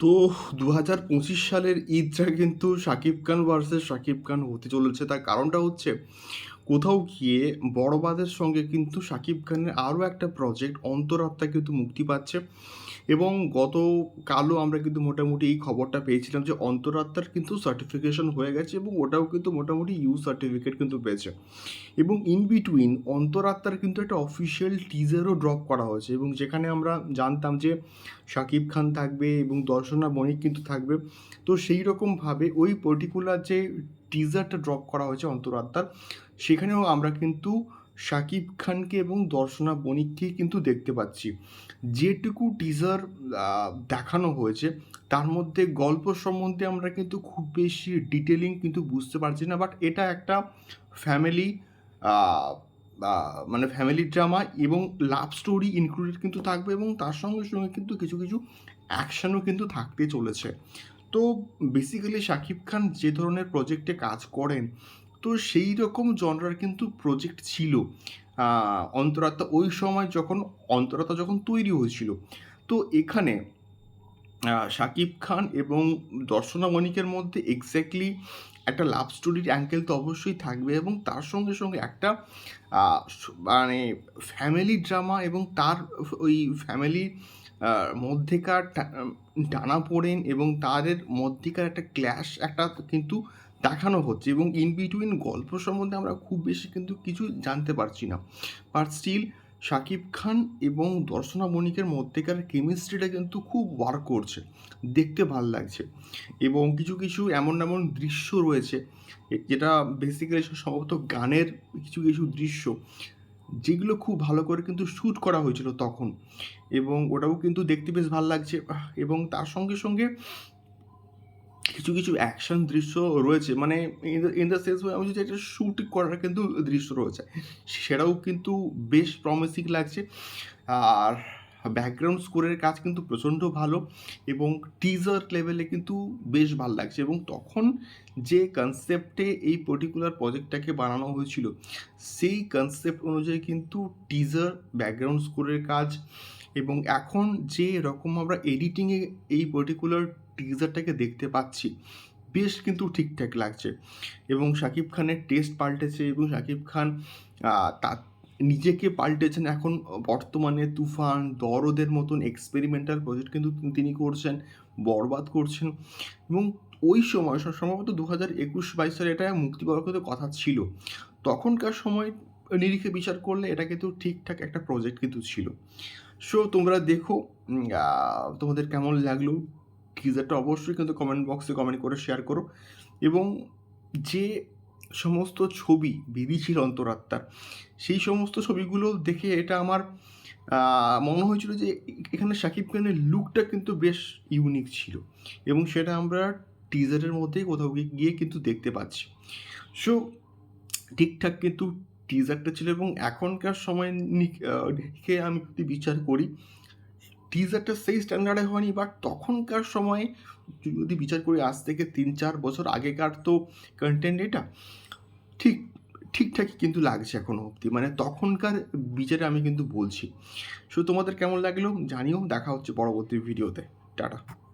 তো দু হাজার পঁচিশ সালের ঈদটা কিন্তু শাকিব খান ভার্সেস শাকিব খান হতে চলেছে। তার কারণটা হচ্ছে, কোথাও গিয়ে বড়বাদের সঙ্গে কিন্তু শাকিব খানের আরও একটা প্রজেক্ট অন্তরাত্মা কিন্তু মুক্তি পাচ্ছে। এবং গত কালও আমরা কিন্তু মোটামুটি এই খবরটা পেয়েছিলাম যে অন্তরাত্মার কিন্তু সার্টিফিকেশন হয়ে গেছে এবং ওটাও কিন্তু মোটামুটি ইউ সার্টিফিকেট কিন্তু পেয়েছে। এবং ইন বিটুইন অন্তরাত্মার কিন্তু একটা অফিসিয়াল টিজারও ড্রপ করা হয়েছে এবং যেখানে আমরা জানতাম যে শাকিব খান থাকবে এবং দর্শনা বণিক কিন্তু থাকবে। তো সেই রকমভাবে ওই পার্টিকুলার যে টিজারটা ড্রপ করা হয়েছে অন্তরাত্মার, সেখানেও আমরা কিন্তু শাকিব খানকে এবং দর্শনা বণিককে কিন্তু দেখতে পাচ্ছি। যেটুকু টিজার দেখানো হয়েছে, তার মধ্যে গল্প সম্বন্ধে আমরা কিন্তু খুব বেশি ডিটেলিং কিন্তু বুঝতে পারছি না বাট এটা একটা ফ্যামিলি মানে ফ্যামিলি ড্রামা এবং লাভ স্টোরি ইনক্লুডেড কিন্তু থাকবে এবং তার সঙ্গে সঙ্গে কিন্তু কিছু কিছু অ্যাকশনও কিন্তু থাকতে চলেছে। তো বেসিক্যালি শাকিব খান যে ধরনের প্রজেক্টে কাজ করেন তো সেই রকম জনরার কিন্তু প্রজেক্ট ছিল। অন্তরাত্মা ওই সময় যখন অন্তরাত্মা যখন তৈরি হয়েছিল। তো এখানে শাকিব খান এবং দর্শনা মণিকের মধ্যে এক্স্যাক্টলি একটা লাভ স্টোরির অ্যাঙ্কেল তো অবশ্যই থাকবে এবং তার সঙ্গে সঙ্গে একটা মানে ফ্যামিলি ড্রামা এবং তার ওই ফ্যামিলি মধ্যেকার টানা পড়েন এবং তাদের মধ্যেকার একটা ক্ল্যাশ একটা কিন্তু দেখানো হচ্ছে এবং ইন বিটুইন গল্প সম্বন্ধে আমরা খুব বেশি কিন্তু কিছু জানতে পারছি না। বাট স্টিল শাকিব খান এবং দর্শনা মণিকের মধ্যেকার কেমিস্ট্রিটা কিন্তু খুব ওয়ার্ক করছে, দেখতে ভালো লাগছে এবং কিছু কিছু এমন এমন দৃশ্য রয়েছে, যেটা বেসিক্যালি সম্ভবত গানের কিছু কিছু দৃশ্য, যেগুলো খুব ভালো করে কিন্তু শ্যুট করা হয়েছিল তখন এবং ওটাও কিন্তু দেখতে বেশ ভালো লাগছে। এবং তার সঙ্গে সঙ্গে কিছু কিছু অ্যাকশন দৃশ্য রয়েছে। মানে ইন দ্য সেন্স আমি যদি একটা শ্যুট করার কিন্তু দৃশ্য রয়েছে। সেটাও কিন্তু বেশ প্রমিসিং লাগছে। আর ব্যাকগ্রাউন্ড স্কোরের কাজ কিন্তু প্রচণ্ড ভালো এবং টিজার লেভেলে কিন্তু বেশ ভালো লাগছে। এবং তখন যে কনসেপ্টে এই পার্টিকুলার প্রজেক্টটাকে বানানো হয়েছিল, সেই কনসেপ্ট অনুযায়ী কিন্তু টিজার ব্যাকগ্রাউন্ড স্কোরের কাজ এবং এখন যে রকম আমরা এডিটিংয়ে এই পার্টিকুলার টিজারটাকে দেখতে পাচ্ছি বেশ কিন্তু ঠিকঠাক লাগছে। এবং শাকিব খানের টেস্ট পাল্টেছে এবং শাকিব খান আহ, তা নিজেকে পাল্টেছেন এখন বর্তমানে তুফান দরদের মতন এক্সপেরিমেন্টাল প্রজেক্ট কিন্তু তিনি করছেন বরবাদ করছেন এবং ওই সময় সম্ভবত দু হাজার একুশ বাইশ সালে এটা মুক্তি পাওয়ার কথা ছিল। তখনকার সময় নিরিখে বিচার করলে এটা কিন্তু ঠিকঠাক একটা প্রজেক্ট কিন্তু ছিল। সো তোমরা দেখো তোমাদের কেমন লাগল? টিজারটা অবশ্যই কিন্তু কমেন্ট বক্সে কমেন্ট করে শেয়ার করো। এবং যে সমস্ত ছবি বেরিয়েছিল অন্তরাত্মার, সেই সমস্ত ছবিগুলো দেখে এটা আমার মনে হয়েছিল যে এখানে শাকিব খানের লুকটা কিন্তু বেশ ইউনিক ছিল। এবং সেটা আমরা টিজারের মধ্যেই কোথাও গিয়ে কিন্তু দেখতে পাচ্ছি। সো ঠিকঠাক কিন্তু টিজারটা ছিল এবং এখনকার সময় নিক- আমি যদি বিচার করি টিজারটা সেই স্ট্যান্ডার্ডে হয়নি বাট তখনকার সময়ে যদি বিচার করি, আজ থেকে তিন, চার বছর আগেকার তো কন্টেন্ট এটা, ঠিক, ঠিকঠাকই কিন্তু লাগছে এখনও অবধি। মানে তখনকার বিচারে আমি কিন্তু বলছি। সো তোমাদের কেমন লাগল জানিও, দেখা হচ্ছে পরবর্তী ভিডিওতে টাটা।